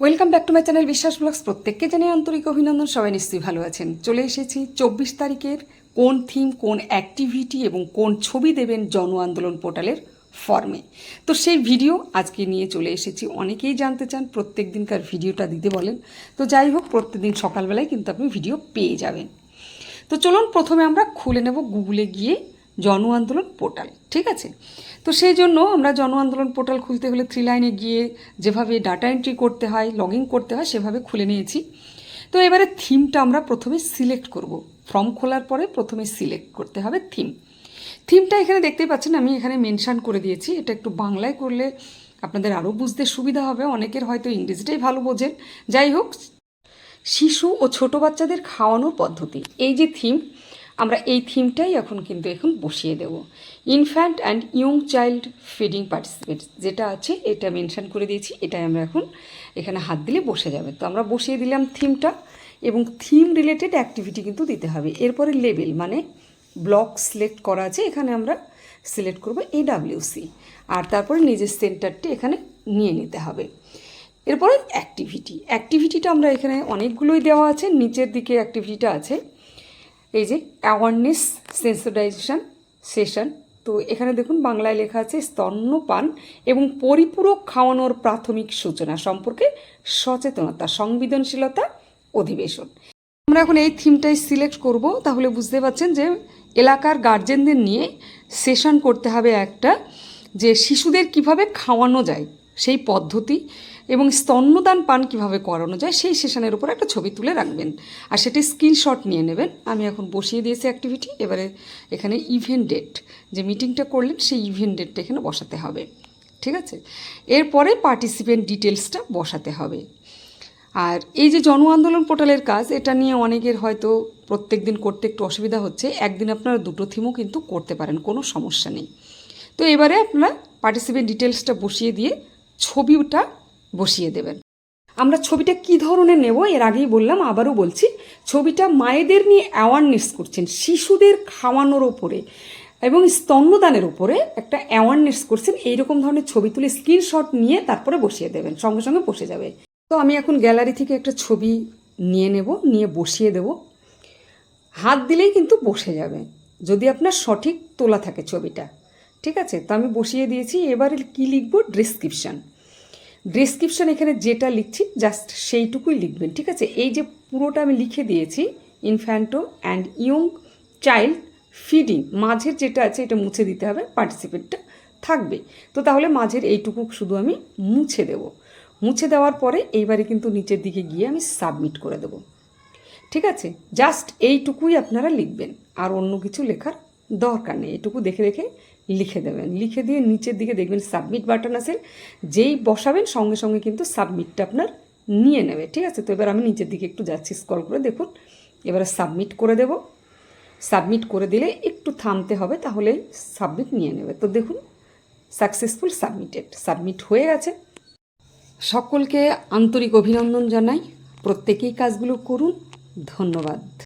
Welcome back to my channel Biswas blogs প্রত্যেককে জানিয়ে আন্তরিক অভিনন্দন, সবাই নিশ্চয়ই ভালো আছেন। চলে এসেছি চব্বিশ তারিখের কোন থিম কোন অ্যাক্টিভিটি এবং কোন ছবি দেবেন জন আন্দোলন পোর্টালের ফর্মে তো সেই ভিডিও আজকে নিয়ে চলে এসেছি। অনেকেই জানতে চান, প্রত্যেক দিনকার ভিডিওটা দিতে বলেন। তো যাই হোক প্রত্যেকদিন সকালবেলায় কিন্তু আপনি ভিডিও পেয়ে যাবেন। তো চলুন প্রথমে আমরা খুলে নেব গুগলে গিয়ে জন আন্দোলন পোর্টাল, ঠিক আছে? তো সেই জন্য আমরা জন আন্দোলন পোর্টাল খুলতে হলে থ্রি লাইনে গিয়ে যেভাবে ডাটা এন্ট্রি করতে হয় লগ ইন করতে হয়, সেভাবে খুলে নিয়েছি। তো এবারে থিমটা আমরা প্রথমে সিলেক্ট করব। ফর্ম খোলার পরে প্রথমে সিলেক্ট করতে হবে থিম থিমটা এখানে দেখতেই পাচ্ছেন, আমি এখানে মেনশান করে দিয়েছি। এটা একটু বাংলায় করলে আপনাদের আরও বুঝতে সুবিধা হবে। অনেকের হয়তো ইংরেজিটাই ভালো বোঝেন। যাই হোক, শিশু ও ছোট বাচ্চাদের খাওয়ানোর পদ্ধতি। এই যে থিম আমরা এই থিমটাই এখন কিন্তু এখন বসিয়ে দেব। Infant and young child feeding participate যেটা আছে, এটা মেনশান করে দিয়েছি, এটাই আমরা এখন এখানে হাত দিলে বসে যাবে। তো আমরা বসিয়ে দিলাম থিমটা, এবং থিম রিলেটেড অ্যাক্টিভিটি কিন্তু দিতে হবে। এরপরে লেবেল মানে ব্লক সিলেক্ট করা আছে, এখানে আমরা সিলেক্ট করব এডাব্লিউসি আর তারপরে নিজের সেন্টারটি এখানে নিয়ে নিতে হবে। এরপরে অ্যাক্টিভিটি অ্যাক্টিভিটিটা আমরা এখানে অনেকগুলোই দেওয়া আছে, নিচের দিকে অ্যাক্টিভিটিটা আছে। এই যে অ্যাওয়ারনেস সেন্সিটাইজেশন সেশন তো এখানে দেখুন বাংলায় লেখা আছে স্তন্যপান এবং পরিপূরক খাওয়ানোর প্রাথমিক সূচনা সম্পর্কে সচেতনতা, সংবেদনশীলতা অধিবেশন। আমরা এখন এই থিমটাই সিলেক্ট করব, তাহলে বুঝতে পারছেন যে এলাকার গার্জেনদের নিয়ে সেশন করতে হবে একটা যে শিশুদের কীভাবে খাওয়ানো যায়, সেই পদ্ধতি এবং স্তন্যদান পান কীভাবে করানো যায়, সেই সেশনের উপর একটা ছবি তুলে রাখবেন। আর সেটি স্ক্রিনশট নিয়ে নেবেন। আমি এখন বসিয়ে দিয়েছি অ্যাক্টিভিটি এবারে এখানে ইভেন্ট ডেট যে মিটিংটা করলেন, সেই ইভেন্ট ডেটটা এখানে বসাতে হবে। ঠিক আছে? এরপরে পার্টিসিপেন্ট ডিটেলসটা বসাতে হবে। আর এই যে জন আন্দোলন পোর্টালের কাজ, এটা নিয়ে অনেকের হয়তো প্রত্যেক দিন করতে একটু অসুবিধা হচ্ছে। একদিন আপনারা দুটো থিমও কিন্তু করতে পারেন, কোনো সমস্যা নেই। তো এবারে আপনারা পার্টিসিপেন্ট ডিটেলসটা বসিয়ে দিয়ে ছবিটা বসিয়ে দেবেন। আমরা ছবিটা কি ধরনের নেব? এর আগেই বললাম, আবারও বলছি, ছবিটা মায়েদের নিয়ে অ্যাওয়ারনেস করছেন, শিশুদের খাওয়ানোর ওপরে এবং স্তন্যদানের উপরে একটা অ্যাওয়ারনেস করছেন। এইরকম ধরনের ছবি তুলে স্ক্রিনশট নিয়ে তারপরে বসিয়ে দেবেন, সঙ্গে সঙ্গে বসে যাবে। তো আমি এখন গ্যালারি থেকে একটা ছবি নিয়ে নেব, নিয়ে বসিয়ে দেব। হাত দিলেই কিন্তু বসে যাবে, যদি আপনার সঠিক তোলা থাকে ছবিটা। ঠিক আছে? তো আমি বসিয়ে দিয়েছি, এবারে কী লিখব? ডিসক্রিপশান ডিসক্রিপশান এখানে যেটা লিখছি জাস্ট সেইটুকুই লিখবেন, ঠিক আছে? এই যে পুরোটা আমি লিখে দিয়েছি infant and young child feeding মাঝের যেটা আছে এটা মুছে দিতে হবে পার্টিসিপেটটা থাকবে। তো তাহলে মাঝের এইটুকু শুধু আমি মুছে দেব। মুছে দেওয়ার পরে এইবারে কিন্তু নিচের দিকে গিয়ে আমি সাবমিট করে দেব। ঠিক আছে? জাস্ট এইটুকুই আপনারা লিখবেন, আর অন্য কিছু লেখার দরকার নেই, এটুকু দেখে দেখে লিখে দেবেন। লিখে দিয়ে নিচের দিকে দেখবেন সাবমিট বাটন আছে, যেই বসাবেন সঙ্গে সঙ্গে কিন্তু সাবমিটটা আপনার নিয়ে নেবে, ঠিক আছে? তো এবার আমি নিচের দিকে একটু যাচ্ছি স্কল করে দেখুন। এবারে সাবমিট করে দেব। সাবমিট করে দিলে একটু থামতে হবে, তাহলে সাবমিট নিয়ে নেবে। তো দেখুন সাকসেসফুল সাবমিটেড সাবমিট হয়ে গেছে। সকলকে আন্তরিক অভিনন্দন জানাই। প্রত্যেকেই কাজগুলো করুন। ধন্যবাদ।